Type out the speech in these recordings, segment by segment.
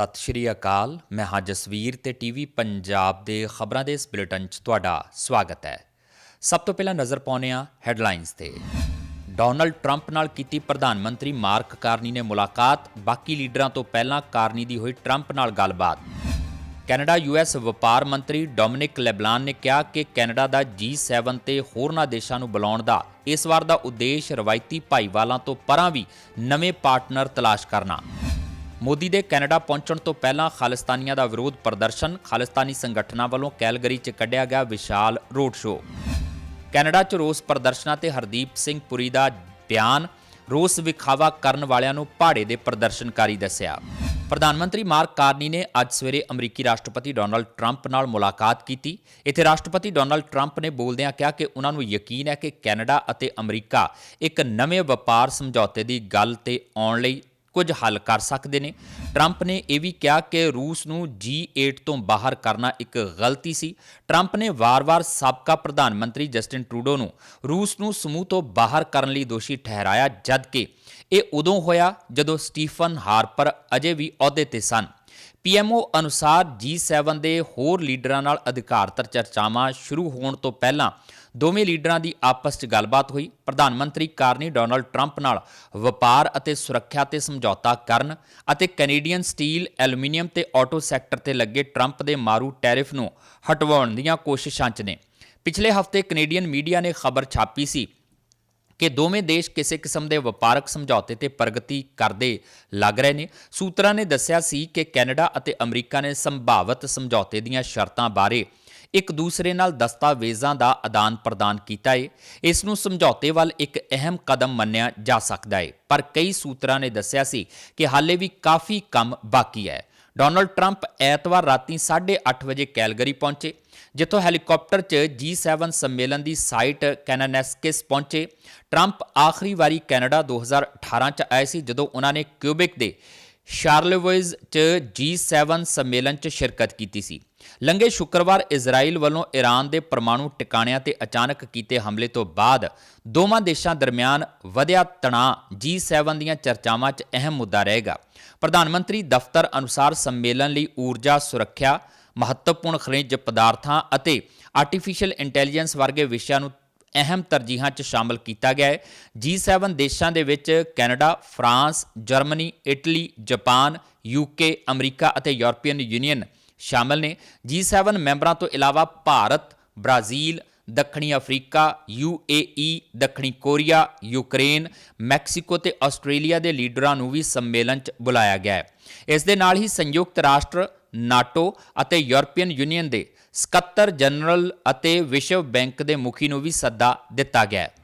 ਸਤਿ ਸ਼੍ਰੀ ਅਕਾਲ। ਮੈਂ ਹਾਂ ਜਸਵੀਰ ਤੇ ਟੀਵੀ ਪੰਜਾਬ ਦੇ ਖਬਰਾਂ ਦੇ ਇਸ ਬੁਲੇਟਿਨ 'ਚ ਤੁਹਾਡਾ ਸਵਾਗਤ ਹੈ। ਸਭ ਤੋਂ ਪਹਿਲਾਂ ਨਜ਼ਰ ਪਾਉਂਦੇ ਹਾਂ ਹੈਡਲਾਈਨਸ ਤੇ। ਡੋਨਲਡ ਟਰੰਪ ਨਾਲ ਕੀਤੀ ਪ੍ਰਧਾਨ ਮੰਤਰੀ ਮਾਰਕ ਕਾਰਨੀ ਨੇ ਮੁਲਾਕਾਤ। ਬਾਕੀ ਲੀਡਰਾਂ ਤੋਂ ਪਹਿਲਾਂ ਕਾਰਨੀ ਦੀ ਹੋਈ ਟਰੰਪ ਨਾਲ ਗੱਲਬਾਤ। ਕੈਨੇਡਾ ਯੂਐਸ ਵਪਾਰ ਮੰਤਰੀ ਡੋਮਿਨਿਕ ਲੈਬਲਾਨ ਨੇ ਕਿਹਾ ਕਿ ਕੈਨੇਡਾ ਦਾ G7 ਤੇ ਹੋਰਨਾਂ ਦੇਸ਼ਾਂ ਨੂੰ ਬੁਲਾਉਣ ਦਾ ਇਸ ਵਾਰ ਦਾ ਉਦੇਸ਼ ਰਵਾਇਤੀ ਭਾਈਵਾਲਾਂ ਤੋਂ ਪਰਾਂ ਵੀ ਨਵੇਂ ਪਾਰਟਨਰ ਤਲਾਸ਼ ਕਰਨਾ। ਮੋਦੀ ਦੇ ਕੈਨੇਡਾ ਪਹੁੰਚਣ ਤੋਂ ਪਹਿਲਾਂ ਖਾਲਿਸਤਾਨੀਆਂ ਦਾ ਵਿਰੋਧ ਪ੍ਰਦਰਸ਼ਨ ਖਾਲਿਸਤਾਨੀ ਸੰਗਠਨਾਂ ਵੱਲੋਂ ਕੈਲਗਰੀ 'ਚ ਕੱਢਿਆ ਗਿਆ ਵਿਸ਼ਾਲ ਰੋਡ ਸ਼ੋਅ। ਕੈਨੇਡਾ 'ਚ ਰੋਸ ਪ੍ਰਦਰਸ਼ਨਾਂ ਤੇ ਹਰਦੀਪ ਸਿੰਘ ਪੁਰੀ ਦਾ ਬਿਆਨ ਰੋਸ ਵਿਖਾਵਾ ਕਰਨ ਵਾਲਿਆਂ ਨੂੰ ਪਹਾੜੇ ਦੇ ਪ੍ਰਦਰਸ਼ਨਕਾਰੀ ਦੱਸਿਆ। ਪ੍ਰਧਾਨ ਮੰਤਰੀ ਮਾਰਕ ਕਾਰਨੀ ਨੇ ਅੱਜ ਸਵੇਰੇ ਅਮਰੀਕੀ ਰਾਸ਼ਟਰਪਤੀ ਡੋਨਲਡ ਟਰੰਪ ਨਾਲ ਮੁਲਾਕਾਤ ਕੀਤੀ। ਇੱਥੇ ਰਾਸ਼ਟਰਪਤੀ ਡੋਨਲਡ ਟਰੰਪ ਨੇ ਬੋਲਦਿਆਂ ਕਿਹਾ ਕਿ ਉਹਨਾਂ ਨੂੰ ਯਕੀਨ ਹੈ ਕਿ ਕੈਨੇਡਾ ਅਤੇ ਅਮਰੀਕਾ ਇੱਕ ਨਵੇਂ ਵਪਾਰ ਸਮਝੌਤੇ ਦੀ ਗੱਲ ਤੇ ਆਉਣ ਲਈ ਕੁਝ ਹੱਲ ਕਰ ਸਕਦੇ ਨੇ। ਟਰੰਪ ਨੇ ਇਹ ਵੀ ਕਿਹਾ ਕਿ ਰੂਸ ਨੂੰ G8 ਤੋਂ ਬਾਹਰ ਕਰਨਾ ਇੱਕ ਗਲਤੀ ਸੀ। ਟਰੰਪ ਨੇ ਵਾਰ-ਵਾਰ ਸਾਬਕਾ ਪ੍ਰਧਾਨ ਮੰਤਰੀ ਜਸਟਿਨ ਟਰੂਡੋ ਨੂੰ ਰੂਸ ਨੂੰ ਸਮੂਹ ਤੋਂ ਬਾਹਰ ਕਰਨ ਲਈ ਦੋਸ਼ੀ ਠਹਿਰਾਇਆ, ਜਦਕਿ ਇਹ ਉਦੋਂ ਹੋਇਆ ਜਦੋਂ ਸਟੀਫਨ ਹਾਰਪਰ ਅਜੇ ਵੀ ਅਹੁਦੇ ਤੇ ਸਨ। ਪੀਐਮਓ ਅਨੁਸਾਰ G7 ਦੇ ਹੋਰ ਲੀਡਰਾਂ ਨਾਲ ਅਧਿਕਾਰਤਰ ਚਰਚਾਵਾਂ ਸ਼ੁਰੂ ਹੋਣ ਤੋਂ ਪਹਿਲਾਂ ਦੋਵੇਂ ਲੀਡਰਾਂ ਦੀ ਆਪਸ 'ਚ ਗੱਲਬਾਤ ਹੋਈ। ਪ੍ਰਧਾਨ ਮੰਤਰੀ ਕਾਰਨੀ ਡੋਨਲਡ ਟਰੰਪ ਨਾਲ ਵਪਾਰ ਅਤੇ ਸੁਰੱਖਿਆ ਤੇ ਸਮਝੌਤਾ ਕਰਨ ਅਤੇ ਕੈਨੇਡੀਅਨ ਸਟੀਲ, ਐਲੂਮੀਨੀਅਮ ਤੇ ਆਟੋ ਸੈਕਟਰ ਤੇ ਲੱਗੇ ਟਰੰਪ ਦੇ ਮਾਰੂ ਟੈਰਿਫ ਨੂੰ ਹਟਵਾਉਣ ਦੀਆਂ ਕੋਸ਼ਿਸ਼ਾਂ 'ਚ ਨੇ। ਪਿਛਲੇ ਹਫ਼ਤੇ ਕੈਨੇਡੀਅਨ ਮੀਡੀਆ ਨੇ ਖਬਰ ਛਾਪੀ ਸੀ ਕਿ ਦੋਵੇਂ ਦੇਸ਼ ਕਿਸੇ ਕਿਸਮ ਦੇ ਵਪਾਰਕ ਸਮਝੌਤੇ ਤੇ ਪ੍ਰਗਤੀ ਕਰਦੇ ਲੱਗ ਰਹੇ ਨੇ। ਸੂਤਰਾਂ ਨੇ ਦੱਸਿਆ ਸੀ ਕਿ ਕੈਨੇਡਾ ਅਤੇ ਅਮਰੀਕਾ ਨੇ ਸੰਭਾਵਤ ਸਮਝੌਤੇ ਦੀਆਂ ਸ਼ਰਤਾਂ ਬਾਰੇ ਇੱਕ ਦੂਸਰੇ ਨਾਲ ਦਸਤਾਵੇਜ਼ਾਂ ਦਾ ਆਦਾਨ ਪ੍ਰਦਾਨ ਕੀਤਾ ਹੈ ਇਸ ਨੂੰ ਸਮਝੌਤੇ ਵੱਲ ਇੱਕ ਅਹਿਮ ਕਦਮ ਮੰਨਿਆ ਜਾ ਸਕਦਾ ਹੈ ਪਰ ਕਈ ਸੂਤਰਾਂ ਨੇ ਦੱਸਿਆ ਸੀ ਕਿ ਹਾਲੇ ਵੀ ਕਾਫੀ ਕੰਮ ਬਾਕੀ ਹੈ। ਡੋਨਲਡ ਟਰੰਪ ਐਤਵਾਰ ਰਾਤੀ 8:30 ਵਜੇ ਕੈਲਗਰੀ ਪਹੁੰਚੇ, ਜਿੱਥੋਂ ਹੈਲੀਕਾਪਟਰ 'ਚ G7 ਸੰਮੇਲਨ ਦੀ ਸਾਈਟ ਕੈਨਾਨੈਸਕਿਸ ਪਹੁੰਚੇ। ਟਰੰਪ ਆਖਰੀ ਵਾਰੀ ਕੈਨੇਡਾ 2018 'ਚ ਆਏ ਸੀ, ਜਦੋਂ ਉਹਨਾਂ ਨੇ ਕਿਊਬਿਕ ਦੇ ਸ਼ਾਰਲੇਵੋਇਜ਼ 'ਚ G7 ਸੰਮੇਲਨ 'ਚ ਸ਼ਿਰਕਤ ਕੀਤੀ ਸੀ। ਲੰਘੇ ਸ਼ੁੱਕਰਵਾਰ ਇਜ਼ਰਾਈਲ ਵੱਲੋਂ ਈਰਾਨ ਦੇ ਪਰਮਾਣੂ ਟਿਕਾਣਿਆਂ ਤੇ ਅਚਾਨਕ ਕੀਤੇ ਹਮਲੇ ਤੋਂ ਬਾਅਦ ਦੋਵਾਂ ਦੇਸ਼ਾਂ ਦਰਮਿਆਨ ਵਧਿਆ ਤਣਾਅ G7 ਦੀਆਂ ਚਰਚਾਵਾਂ 'ਚ ਅਹਿਮ ਮੁੱਦਾ ਰਹੇਗਾ। ਪ੍ਰਧਾਨ ਮੰਤਰੀ ਦਫ਼ਤਰ ਅਨੁਸਾਰ ਸੰਮੇਲਨ ਲਈ ਊਰਜਾ ਸੁਰੱਖਿਆ ਮਹੱਤਵਪੂਰਨ ਖਣਿਜ ਪਦਾਰਥਾਂ ਅਤੇ ਆਰਟੀਫੀਸ਼ੀਅਲ ਇੰਟੈਲੀਜੈਂਸ ਵਰਗੇ ਵਿਸ਼ਿਆਂ ਨੂੰ ਅਹਿਮ ਤਰਜੀਹਾਂ 'ਚ ਸ਼ਾਮਲ ਕੀਤਾ ਗਿਆ ਹੈ। G7 ਦੇਸ਼ਾਂ ਦੇ ਵਿੱਚ Canada, France, Germany, Italy, Japan, UK, America ਅਤੇ ਯੂਰਪੀਅਨ ਯੂਨੀਅਨ ਸ਼ਾਮਲ ਨੇ। G7 ਮੈਂਬਰਾਂ ਤੋਂ ਇਲਾਵਾ ਭਾਰਤ, ਬ੍ਰਾਜ਼ੀਲ, ਦੱਖਣੀ ਅਫਰੀਕਾ, UAE, ਦੱਖਣੀ ਕੋਰੀਆ, ਯੂਕਰੇਨ, ਮੈਕਸੀਕੋ ਤੇ ਆਸਟ੍ਰੇਲੀਆ ਦੇ ਲੀਡਰਾਂ ਨੂੰ ਵੀ ਸੰਮੇਲਨ 'ਚ ਬੁਲਾਇਆ ਗਿਆ ਹੈ। ਇਸ ਦੇ ਨਾਲ ਹੀ ਸੰਯੁਕਤ ਰਾਸ਼ਟਰ ਨਾਟੋ ਅਤੇ ਯੂਰਪੀਅਨ ਯੂਨੀਅਨ ਦੇ ਸਕੱਤਰ ਜਨਰਲ ਅਤੇ ਵਿਸ਼ਵ ਬੈਂਕ ਦੇ ਮੁਖੀ ਨੂੰ ਵੀ ਸੱਦਾ ਦਿੱਤਾ ਗਿਆ ਹੈ।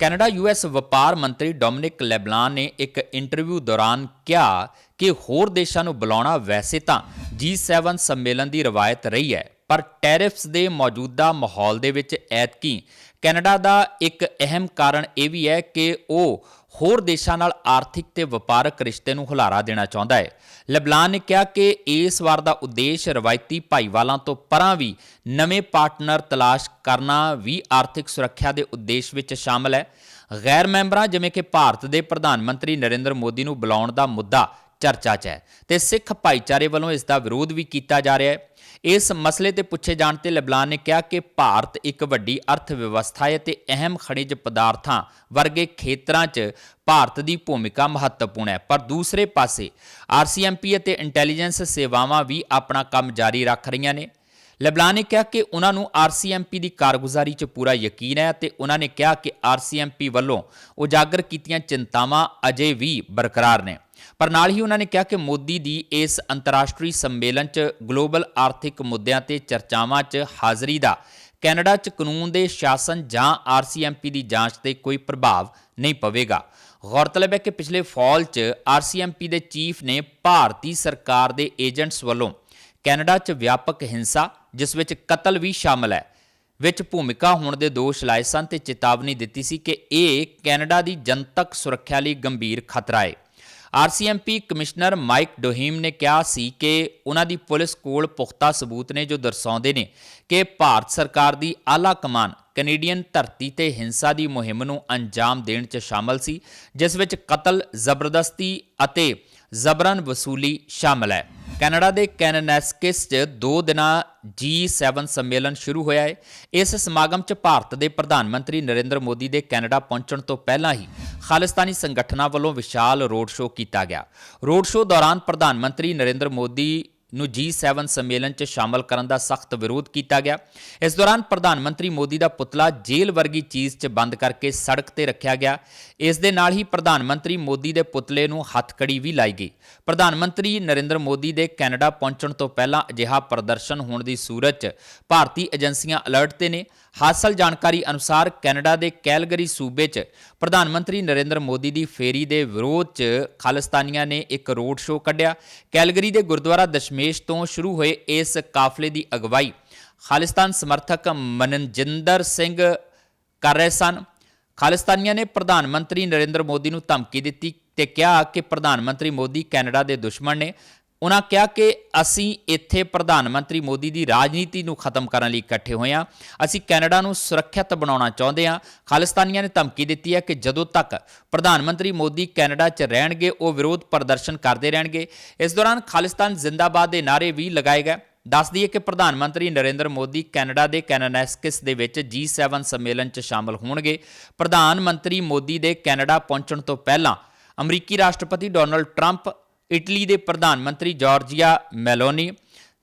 ਕੈਨੇਡਾ ਯੂਐਸ ਵਪਾਰ ਮੰਤਰੀ ਡੋਮਿਨਿਕ ਲੈਬਲਾਨ ਨੇ ਇੱਕ ਇੰਟਰਵਿਊ ਦੌਰਾਨ ਕਿਹਾ ਕਿ ਹੋਰ ਦੇਸ਼ਾਂ ਨੂੰ ਬੁਲਾਉਣਾ ਵੈਸੇ ਤਾਂ G7 ਸੰਮੇਲਨ ਦੀ ਰਵਾਇਤ ਰਹੀ ਹੈ, ਪਰ ਟੈਰਿਫਸ ਦੇ ਮੌਜੂਦਾ ਮਾਹੌਲ ਦੇ ਵਿੱਚ ਐਤਕੀ ਕੈਨੇਡਾ ਦਾ ਇੱਕ ਅਹਿਮ ਕਾਰਨ ਇਹ ਵੀ ਹੈ ਕਿ ਉਹ ਹੋਰ ਦੇਸ਼ਾਂ ਨਾਲ ਆਰਥਿਕ ਤੇ ਵਪਾਰਕ ਰਿਸ਼ਤੇ ਨੂੰ ਹੁਲਾਰਾ ਦੇਣਾ ਚਾਹੁੰਦਾ ਹੈ। ਲਬਲਾਨ ਨੇ ਕਿਹਾ ਕਿ ਇਸ ਵਾਰ ਦਾ ਉਦੇਸ਼ ਰਵਾਇਤੀ ਭਾਈਵਾਲਾਂ ਤੋਂ ਪਰਾਂ ਵੀ ਨਵੇਂ ਪਾਰਟਨਰ ਤਲਾਸ਼ ਕਰਨਾ ਵੀ ਆਰਥਿਕ ਸੁਰੱਖਿਆ ਦੇ ਉਦੇਸ਼ ਵਿੱਚ ਸ਼ਾਮਲ ਹੈ। ਗੈਰ ਮੈਂਬਰਾਂ ਜਿਵੇਂ ਕਿ ਭਾਰਤ ਦੇ ਪ੍ਰਧਾਨ ਮੰਤਰੀ ਨਰਿੰਦਰ ਮੋਦੀ ਨੂੰ ਬੁਲਾਉਣ ਦਾ ਮੁੱਦਾ ਚਰਚਾ 'ਚ ਹੈ। ਤੇ ਸਿੱਖ ਭਾਈਚਾਰੇ ਵੱਲੋਂ ਇਸ ਦਾ ਵਿਰੋਧ ਵੀ ਕੀਤਾ ਜਾ ਰਿਹਾ ਹੈ। ਇਸ ਮਸਲੇ ਤੇ ਪੁੱਛੇ ਜਾਣ ਤੇ ਲਬਲਾਨ ਨੇ ਕਿਹਾ ਕਿ ਭਾਰਤ ਇੱਕ ਵੱਡੀ ਅਰਥ ਵਿਵਸਥਾ ਹੈ ਤੇ ਅਹਿਮ ਖਣਿਜ ਪਦਾਰਥਾਂ ਵਰਗੇ ਖੇਤਰਾਂ 'ਚ ਭਾਰਤ ਦੀ ਭੂਮਿਕਾ ਮਹੱਤਵਪੂਰਨ ਹੈ। ਪਰ ਦੂਸਰੇ ਪਾਸੇ ਆਰਸੀਐਮਪੀ ਅਤੇ ਇੰਟੈਲੀਜੈਂਸ ਸੇਵਾਵਾਂ ਵੀ ਆਪਣਾ ਕੰਮ ਜਾਰੀ ਰੱਖ ਰਹੀਆਂ ਨੇ। ਲਬਲਾਨ ਨੇ ਕਿਹਾ ਕਿ ਉਹਨਾਂ ਨੂੰ ਆਰਸੀਐਮਪੀ ਦੀ ਕਾਰਗੁਜ਼ਾਰੀ 'ਚ ਪੂਰਾ ਯਕੀਨ ਹੈ ਤੇ ਉਹਨਾਂ ਨੇ ਕਿਹਾ ਕਿ ਆਰਸੀਐਮਪੀ ਵੱਲੋਂ ਉਜਾਗਰ ਕੀਤੀਆਂ ਚਿੰਤਾਵਾਂ ਅਜੇ ਵੀ ਬਰਕਰਾਰ ਨੇ। ਪਰ ਨਾਲ ਹੀ ਉਹਨਾਂ ਨੇ ਕਿਹਾ ਕਿ ਮੋਦੀ ਦੀ ਇਸ ਅੰਤਰਰਾਸ਼ਟਰੀ ਸੰਮੇਲਨ 'ਚ ਗਲੋਬਲ ਆਰਥਿਕ ਮੁੱਦਿਆਂ ਤੇ ਚਰਚਾਵਾਂ 'ਚ ਹਾਜ਼ਰੀ ਦਾ ਕੈਨੇਡਾ 'ਚ ਕਾਨੂੰਨ ਦੇ ਸ਼ਾਸਨ ਜਾਂ ਆਰਸੀਐਮਪੀ ਦੀ ਜਾਂਚ ਤੇ ਕੋਈ ਪ੍ਰਭਾਵ ਨਹੀਂ ਪਵੇਗਾ। ਗੌਰਤਲਬ ਹੈ ਕਿ ਪਿਛਲੇ ਫਾਲ 'ਚ ਆਰਸੀਐਮਪੀ ਦੇ ਚੀਫ ਨੇ ਭਾਰਤੀ ਸਰਕਾਰ ਦੇ ਏਜੰਟਸ ਵੱਲੋਂ ਕੈਨੇਡਾ 'ਚ ਵਿਆਪਕ ਹਿੰਸਾ, ਜਿਸ ਵਿੱਚ ਕਤਲ ਵੀ ਸ਼ਾਮਲ ਹੈ, ਵਿੱਚ ਭੂਮਿਕਾ ਹੋਣ ਦੇ ਦੋਸ਼ ਲਾਏ ਸਨ ਤੇ ਚੇਤਾਵਨੀ ਦਿੱਤੀ ਸੀ ਕਿ ਇਹ ਕੈਨੇਡਾ ਦੀ ਜਨਤਕ ਸੁਰੱਖਿਆ ਲਈ ਗੰਭੀਰ ਖਤਰਾ ਹੈ ਆਰਸੀਐਮਪੀ ਕਮਿਸ਼ਨਰ ਮਾਈਕ ਡੋਹੀਮ ਨੇ ਕਿਹਾ ਸੀ ਕਿ ਉਹਨਾਂ ਦੀ ਪੁਲਿਸ ਕੋਲ ਪੁਖਤਾ ਸਬੂਤ ਨੇ ਜੋ ਦਰਸਾਉਂਦੇ ਨੇ ਕਿ ਭਾਰਤ ਸਰਕਾਰ ਦੀ ਆਲਾ ਕਮਾਨ ਕੈਨੇਡੀਅਨ ਧਰਤੀ ਤੇ ਹਿੰਸਾ ਦੀ ਮੁਹਿੰਮ ਨੂੰ ਅੰਜਾਮ ਦੇਣ 'ਚ ਸ਼ਾਮਲ ਸੀ, ਜਿਸ ਵਿੱਚ ਕਤਲ, ਜ਼ਬਰਦਸਤੀ ਅਤੇ ਜ਼ਬਰਨ ਵਸੂਲੀ ਸ਼ਾਮਲ ਹੈ। ਕੈਨੇਡਾ ਦੇ ਕੈਨਨੈਸਕਿਸ 'ਚ ਦੋ ਦਿਨਾਂ G7 ਸੰਮੇਲਨ ਸ਼ੁਰੂ ਹੋਇਆ ਹੈ। ਇਸ ਸਮਾਗਮ 'ਚ ਭਾਰਤ ਦੇ ਪ੍ਰਧਾਨ ਮੰਤਰੀ ਨਰਿੰਦਰ ਮੋਦੀ ਦੇ ਕੈਨੇਡਾ ਪਹੁੰਚਣ ਤੋਂ ਪਹਿਲਾਂ ਹੀ ਖਾਲਿਸਤਾਨੀ ਸੰਗਠਨਾਂ ਵੱਲੋਂ ਵਿਸ਼ਾਲ ਰੋਡ ਸ਼ੋਅ ਕੀਤਾ ਗਿਆ। ਰੋਡ ਸ਼ੋਅ ਦੌਰਾਨ ਪ੍ਰਧਾਨ ਮੰਤਰੀ ਨਰਿੰਦਰ ਮੋਦੀ ਨੂੰ G7 ਸੰਮੇਲਨ 'ਚ ਸ਼ਾਮਲ ਕਰਨ ਦਾ ਸਖਤ ਵਿਰੋਧ ਕੀਤਾ ਗਿਆ। ਇਸ ਦੌਰਾਨ ਪ੍ਰਧਾਨ ਮੰਤਰੀ ਮੋਦੀ ਦਾ ਪੁਤਲਾ ਜੇਲ੍ਹ ਵਰਗੀ ਚੀਜ਼ 'ਚ ਬੰਦ ਕਰਕੇ ਸੜਕ ਤੇ ਰੱਖਿਆ ਗਿਆ। ਇਸ ਦੇ ਨਾਲ ਹੀ ਪ੍ਰਧਾਨ ਮੰਤਰੀ ਮੋਦੀ ਦੇ ਪੁਤਲੇ ਨੂੰ ਹੱਥਕੜੀ ਵੀ ਲਾਈ ਗਈ। ਪ੍ਰਧਾਨ ਮੰਤਰੀ ਨਰਿੰਦਰ ਮੋਦੀ ਦੇ ਕੈਨੇਡਾ ਪਹੁੰਚਣ ਤੋਂ ਪਹਿਲਾਂ ਅਜਿਹਾ ਪ੍ਰਦਰਸ਼ਨ ਹੋਣ ਦੀ ਸੂਰਤ 'ਚ ਭਾਰਤੀ ਏਜੰਸੀਆਂ ਅਲਰਟ ਤੇ ਨੇ। ਹਾਸਲ ਜਾਣਕਾਰੀ ਅਨੁਸਾਰ ਕੈਨੇਡਾ ਦੇ ਕੈਲਗਰੀ ਸੂਬੇ 'ਚ ਪ੍ਰਧਾਨ ਮੰਤਰੀ ਨਰਿੰਦਰ ਮੋਦੀ ਦੀ ਫੇਰੀ ਦੇ ਵਿਰੋਧ 'ਚ ਖਾਲਿਸਤਾਨੀਆਂ ਨੇ ਇੱਕ ਰੋਡ ਸ਼ੋਅ ਕੱਢਿਆ। ਕੈਲਗਰੀ ਦੇ ਗੁਰਦੁਆਰਾ ਦਸ਼ਮੇਸ਼ ਤੋਂ ਸ਼ੁਰੂ ਹੋਏ ਇਸ ਕਾਫਲੇ ਦੀ ਅਗਵਾਈ। ਖਾਲਿਸਤਾਨ ਸਮਰਥਕ ਮਨਜਿੰਦਰ ਸਿੰਘ ਕਰ ਰਹੇ ਸਨ। ਖਾਲਿਸਤਾਨੀਆਂ ਨੇ ਪ੍ਰਧਾਨ ਮੰਤਰੀ ਨਰਿੰਦਰ ਮੋਦੀ ਨੂੰ ਧਮਕੀ ਦਿੱਤੀ ਤੇ ਕਿਹਾ ਕਿ ਪ੍ਰਧਾਨ ਮੰਤਰੀ ਮੋਦੀ ਕੈਨੇਡਾ ਦੇ ਦੁਸ਼ਮਣ ਨੇ ਉਹਨਾਂ ਕਿਹਾ ਕਿ ਅਸੀਂ ਇੱਥੇ ਪ੍ਰਧਾਨ ਮੰਤਰੀ ਮੋਦੀ ਦੀ ਰਾਜਨੀਤੀ ਨੂੰ ਖਤਮ ਕਰਨ ਲਈ ਇਕੱਠੇ ਹੋਏ ਹਾਂ। ਅਸੀਂ ਕੈਨੇਡਾ ਨੂੰ ਸੁਰੱਖਿਅਤ ਬਣਾਉਣਾ ਚਾਹੁੰਦੇ ਹਾਂ। ਖਾਲਿਸਤਾਨੀਆਂ ਨੇ ਧਮਕੀ ਦਿੱਤੀ ਹੈ ਕਿ ਜਦੋਂ ਤੱਕ ਪ੍ਰਧਾਨ ਮੰਤਰੀ ਮੋਦੀ ਕੈਨੇਡਾ 'ਚ ਰਹਿਣਗੇ, ਉਹ ਵਿਰੋਧ ਪ੍ਰਦਰਸ਼ਨ ਕਰਦੇ ਰਹਿਣਗੇ। ਇਸ ਦੌਰਾਨ ਖਾਲਿਸਤਾਨ ਜ਼ਿੰਦਾਬਾਦ ਦੇ ਨਾਅਰੇ ਵੀ ਲਗਾਏ ਗਏ। ਦੱਸ ਦਈਏ ਕਿ ਪ੍ਰਧਾਨ ਮੰਤਰੀ ਨਰਿੰਦਰ ਮੋਦੀ ਕੈਨੇਡਾ ਦੇ ਕੈਨਨੈਸਕਿਸ ਦੇ ਵਿੱਚ G7 ਸੰਮੇਲਨ 'ਚ ਸ਼ਾਮਲ ਹੋਣਗੇ। ਪ੍ਰਧਾਨ ਮੰਤਰੀ ਮੋਦੀ ਦੇ ਕੈਨੇਡਾ ਪਹੁੰਚਣ ਤੋਂ ਪਹਿਲਾਂ ਅਮਰੀਕੀ ਰਾਸ਼ਟਰਪਤੀ ਡੋਨਲਡ ਟਰੰਪ ਇਟਲੀ ਦੇ ਪ੍ਰਧਾਨ ਮੰਤਰੀ Giorgia Meloni,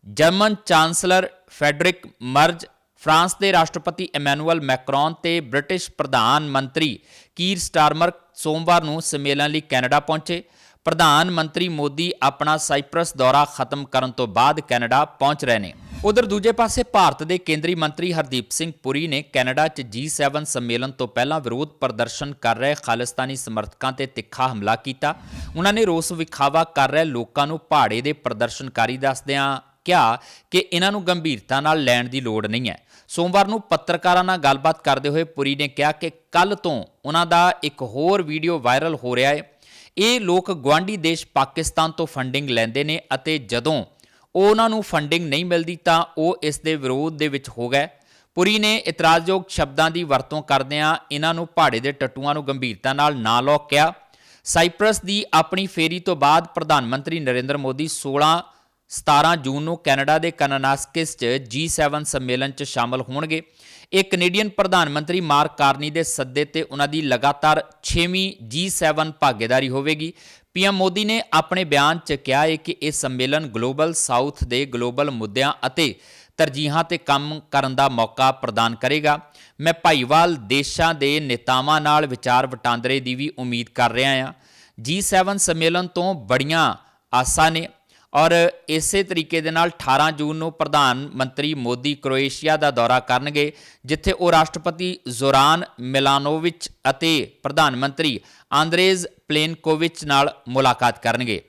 German chancellor Friedrich Merz, France ਦੇ ਰਾਸ਼ਟਰਪਤੀ ਇਮੈਨੂਅਲ ਮੈਕਰੋਨ ਤੇ ਬ੍ਰਿਟਿਸ਼ ਪ੍ਰਧਾਨ ਮੰਤਰੀ ਕੀਰ ਸਟਾਰਮਰ ਸੋਮਵਾਰ ਨੂੰ ਸੰਮੇਲਨ ਲਈ ਕੈਨੇਡਾ ਪਹੁੰਚੇ। ਪ੍ਰਧਾਨ ਮੰਤਰੀ ਮੋਦੀ ਆਪਣਾ ਸਾਈਪ੍ਰਸ ਦੌਰਾ ਖਤਮ ਕਰਨ ਤੋਂ ਬਾਅਦ ਕੈਨੇਡਾ ਪਹੁੰਚ ਰਹੇ ਨੇ। ਉਧਰ ਦੂਜੇ ਪਾਸੇ ਭਾਰਤ ਦੇ ਕੇਂਦਰੀ ਮੰਤਰੀ ਹਰਦੀਪ ਸਿੰਘ ਪੁਰੀ ਨੇ ਕੈਨੇਡਾ 'ਚ G7 ਸੰਮੇਲਨ ਤੋਂ ਪਹਿਲਾਂ ਵਿਰੋਧ ਪ੍ਰਦਰਸ਼ਨ ਕਰ ਰਹੇ ਖਾਲਿਸਤਾਨੀ ਸਮਰਥਕਾਂ ਤੇ ਤਿੱਖਾ ਹਮਲਾ ਕੀਤਾ। ਉਹਨਾਂ ਨੇ ਰੋਸ ਵਿਖਾਵਾ ਕਰ ਰਹੇ ਲੋਕਾਂ ਨੂੰ ਪਹਾੜੇ ਦੇ ਪ੍ਰਦਰਸ਼ਨਕਾਰੀ ਦੱਸਦਿਆਂ ਕਿਹਾ ਕਿ ਇਹਨਾਂ ਨੂੰ ਗੰਭੀਰਤਾ ਨਾਲ ਲੈਣ ਦੀ ਲੋੜ ਨਹੀਂ ਹੈ। ਸੋਮਵਾਰ ਨੂੰ ਪੱਤਰਕਾਰਾਂ ਨਾਲ ਗੱਲਬਾਤ ਕਰਦੇ ਹੋਏ ਪੁਰੀ ਨੇ ਕਿਹਾ ਕਿ ਕੱਲ ਤੋਂ ਉਹਨਾਂ ਦਾ ਇੱਕ ਹੋਰ ਵੀਡੀਓ ਵਾਇਰਲ ਹੋ ਰਿਹਾ ਹੈ। ਇਹ ਲੋਕ ਗਵਾਂਢੀ ਦੇਸ਼ ਪਾਕਿਸਤਾਨ ਤੋਂ ਫੰਡਿੰਗ ਲੈਂਦੇ ਨੇ ਅਤੇ ਜਦੋਂ ਉਹਨਾਂ ਨੂੰ ਫੰਡਿੰਗ ਨਹੀਂ ਮਿਲਦੀ ਤਾਂ ਉਹ ਇਸ ਦੇ ਵਿਰੋਧ ਦੇ ਵਿੱਚ ਹੋ ਗਏ। ਪੁਰੀ ਨੇ ਇਤਰਾਜ਼ਯੋਗ ਸ਼ਬਦਾਂ ਦੀ ਵਰਤੋਂ ਕਰਦਿਆਂ ਇਹਨਾਂ ਨੂੰ ਪਹਾੜੇ ਦੇ ਟੱਟੂਆਂ ਨੂੰ ਗੰਭੀਰਤਾ ਨਾਲ ਨਾ ਲਓ ਕਿਹਾ। ਸਾਈਪ੍ਰਸ ਦੀ ਆਪਣੀ ਫੇਰੀ ਤੋਂ ਬਾਅਦ ਪ੍ਰਧਾਨ ਮੰਤਰੀ ਨਰਿੰਦਰ ਮੋਦੀ 16 17 ਜੂਨ ਨੂੰ ਕੈਨੇਡਾ ਦੇ ਕਨਾਨਾਸਕਿਸ 'ਚ G7 ਸੰਮੇਲਨ 'ਚ ਸ਼ਾਮਲ ਹੋਣਗੇ। ਇਹ ਕੈਨੇਡੀਅਨ ਪ੍ਰਧਾਨ ਮੰਤਰੀ ਮਾਰਕ ਕਾਰਨੀ ਦੇ ਸੱਦੇ ਤੇ ਉਹਨਾਂ ਦੀ ਲਗਾਤਾਰ 6ਵੀਂ G7 ਭਾਗੀਦਾਰੀ ਹੋਵੇਗੀ। ਪੀਐਮ ਮੋਦੀ ਨੇ ਆਪਣੇ ਬਿਆਨ 'ਚ ਕਿਹਾ ਹੈ ਕਿ ਇਹ ਸੰਮੇਲਨ ਗਲੋਬਲ ਸਾਊਥ ਦੇ ਗਲੋਬਲ ਮੁੱਦਿਆਂ ਅਤੇ ਤਰਜੀਹਾਂ ਤੇ ਕੰਮ ਕਰਨ ਦਾ ਮੌਕਾ ਪ੍ਰਦਾਨ ਕਰੇਗਾ। ਮੈਂ ਭਾਈਵਾਲ ਦੇਸ਼ਾਂ ਦੇ ਨੇਤਾਵਾਂ ਨਾਲ ਵਿਚਾਰ ਵਟਾਂਦਰੇ ਦੀ ਵੀ ਉਮੀਦ ਕਰ ਰਿਹਾ ਹਾਂ। G7 ਸੰਮੇਲਨ ਤੋਂ ਬੜੀਆਂ ਆਸਾਂ ਨੇ ਔਰ ਇਸੇ ਤਰੀਕੇ ਦੇ ਨਾਲ 18 ਜੂਨ ਨੂੰ ਪ੍ਰਧਾਨ ਮੰਤਰੀ ਮੋਦੀ ਕ੍ਰੋਏਸ਼ੀਆ ਦਾ ਦੌਰਾ ਕਰਨਗੇ, ਜਿੱਥੇ ਉਹ ਰਾਸ਼ਟਰਪਤੀ ਜ਼ੋਰਾਨ ਮਿਲਾਨੋਵਿਚ ਅਤੇ ਪ੍ਰਧਾਨ ਮੰਤਰੀ ਆਂਦਰੇਜ਼ ਪਲੇਨਕੋਵਿਚ ਨਾਲ ਮੁਲਾਕਾਤ ਕਰਨਗੇ।